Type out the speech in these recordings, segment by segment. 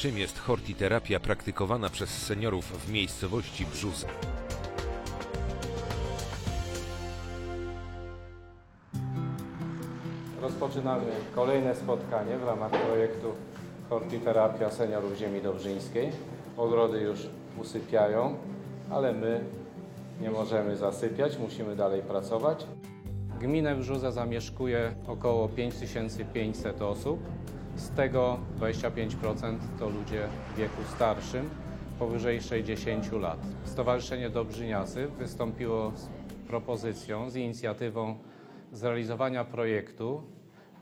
Czym jest hortiterapia praktykowana przez seniorów w miejscowości Brzuza? Rozpoczynamy kolejne spotkanie w ramach projektu Hortiterapia Seniorów Ziemi Dobrzyńskiej. Ogrody już usypiają, ale my nie możemy zasypiać, musimy dalej pracować. Gminę Brzuza zamieszkuje około 5500 osób, z tego 25% to ludzie w wieku starszym, powyżej 60 lat. Stowarzyszenie Dobrzyniacy wystąpiło z propozycją, z inicjatywą zrealizowania projektu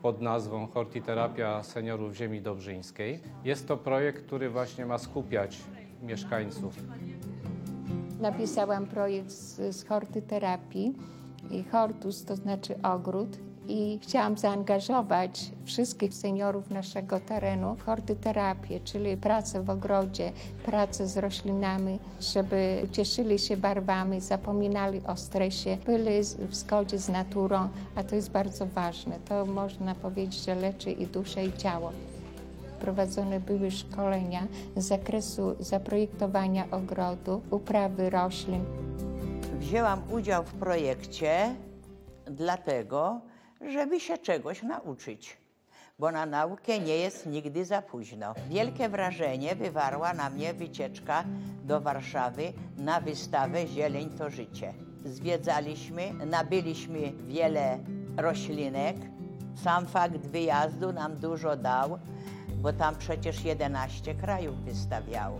pod nazwą Hortiterapia Seniorów Ziemi Dobrzyńskiej. Jest to projekt, który właśnie ma skupiać mieszkańców Napisałam projekt z, z hortyterapii. Hortus to znaczy ogród. I chciałam zaangażować wszystkich seniorów naszego terenu w hortyterapię, czyli pracę w ogrodzie, pracę z roślinami, żeby cieszyli się barwami, zapominali o stresie, byli w zgodzie z naturą, a to jest bardzo ważne. To można powiedzieć, że leczy i duszę, i ciało. Prowadzone były szkolenia z zakresu zaprojektowania ogrodu, uprawy roślin, Wzięłam udział w projekcie dlatego, żeby się czegoś nauczyć, bo na naukę nie jest nigdy za późno. Wielkie wrażenie wywarła na mnie wycieczka do Warszawy na wystawę Zieleń to życie. Zwiedzaliśmy, nabyliśmy wiele roślinek. Sam fakt wyjazdu nam dużo dał, bo tam przecież 11 krajów wystawiało.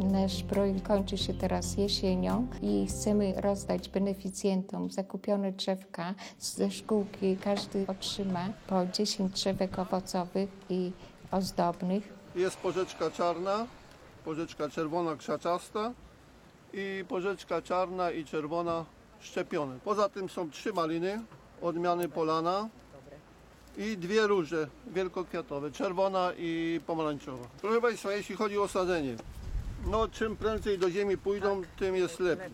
Nasz projekt kończy się teraz jesienią i chcemy rozdać beneficjentom zakupione drzewka ze szkółki. Każdy otrzyma po 10 drzewek owocowych i ozdobnych. Jest porzeczka czarna, porzeczka czerwona krzaczasta i porzeczka czarna i czerwona szczepione. Poza tym są trzy maliny odmiany Polana i dwie róże wielkokwiatowe, czerwona i pomarańczowa. Proszę Państwa, jeśli chodzi o sadzenie, no czym prędzej do ziemi pójdą, tym jest lepiej.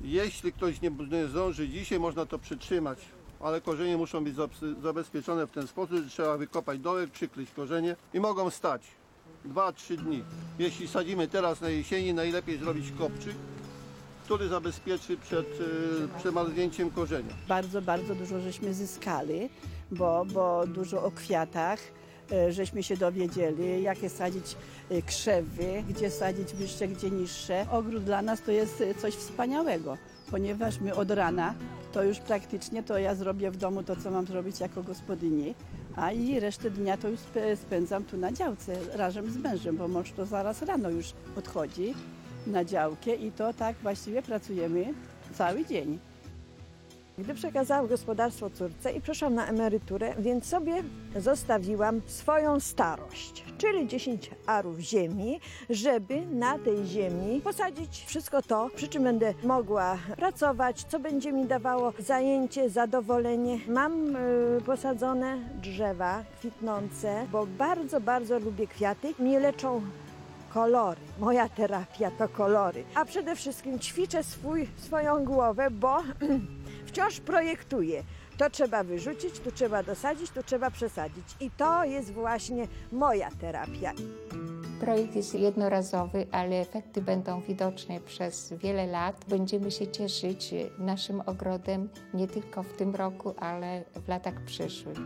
Jeśli ktoś nie nie zdąży dzisiaj, można to przytrzymać, ale korzenie muszą być zabezpieczone w ten sposób, że trzeba wykopać dołek, przykryć korzenie i mogą stać 2-3 dni. Jeśli sadzimy teraz na jesieni, najlepiej zrobić kopczyk, który zabezpieczy przed e, przemarznięciem korzenia. Bardzo, bardzo dużo żeśmy zyskali, bo, bo dużo o kwiatach żeśmy się dowiedzieli, jakie sadzić e, krzewy, gdzie sadzić wyższe, gdzie niższe. Ogród dla nas to jest e, coś wspaniałego, ponieważ my od rana to już praktycznie to ja zrobię w domu to, co mam zrobić jako gospodyni, a i resztę dnia to już spędzam tu na działce razem z mężem, bo mąż to zaraz rano już odchodzi na działkę i to tak właściwie pracujemy cały dzień. Gdy przekazałam gospodarstwo córce i przeszłam na emeryturę, więc sobie zostawiłam swoją starość, czyli 10 arów ziemi, żeby na tej ziemi posadzić wszystko to, przy czym będę mogła pracować, co będzie mi dawało zajęcie, zadowolenie. Mam y, posadzone drzewa kwitnące, bo bardzo, bardzo lubię kwiaty. Mnie leczą kolory. Moja terapia to kolory. A przede wszystkim ćwiczę swój, swoją głowę, bo wciąż projektuje. To trzeba wyrzucić, tu trzeba dosadzić, tu trzeba przesadzić. I to jest właśnie moja terapia. Projekt jest jednorazowy, ale efekty będą widoczne przez wiele lat. Będziemy się cieszyć naszym ogrodem nie tylko w tym roku, ale w latach przyszłych.